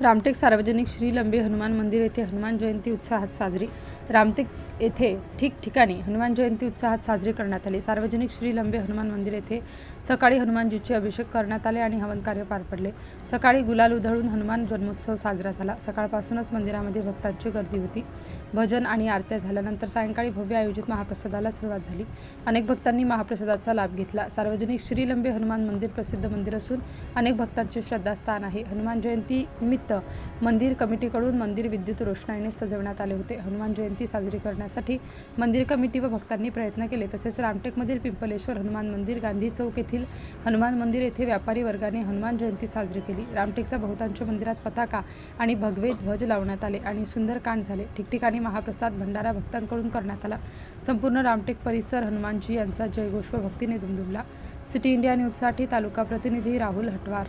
रामटेक सार्वजनिक श्री लंबे हनुमान मंदिर येथे हनुमान जयंती उत्साहात साजरी. रामटेक येथे ठिकठिकाणी हनुमान जयंती उत्साहात साजरी करण्यात आली. सार्वजनिक श्री लंबे हनुमान मंदिर येथे सकाळी हनुमानजीचे अभिषेक करण्यात आले आणि हवन कार्य पार पडले. सकाळी गुलाल उधळून हनुमान जन्मोत्सव साजरा झाला. सकाळपासूनच मंदिरामध्ये भक्तांची गर्दी होती. भजन आणि आरत्या झाल्यानंतर सायंकाळी भव्य आयोजित महाप्रसादाला सुरुवात झाली. अनेक भक्तांनी महाप्रसादाचा लाभ घेतला. सार्वजनिक श्री लंबे हनुमान मंदिर प्रसिद्ध मंदिर असून अनेक भक्तांचे श्रद्धास्थान आहे. हनुमान जयंती निमित्त मंदिर कमिटीकडून मंदिर विद्युत रोषणाईने सजवण्यात आले होते. हनुमान जयंती साजरी करण्यासाठी मंदिर कमिटी व भक्तांनी प्रयत्न केले. तसेच रामटेकमधील पिंपलेश्वर हनुमान मंदिर गांधी चौक येथील हनुमान मंदिर येथे व्यापारी वर्गाने हनुमान जयंती साजरी केली. रामटेकच्या बहुतांश मंदिरात पताका आणि भगवे ध्वज लावण्यात आले आणि सुंदर कांड झाले. ठिकठिकाणी महाप्रसाद भंडारा भक्तांकडून करण्यात आला. संपूर्ण रामटेक परिसर हनुमानजी यांचा जयघोष व भक्तीने दुमदुमला. सिटी इंडिया न्यूजसाठी तालुका प्रतिनिधी राहुल हटवार.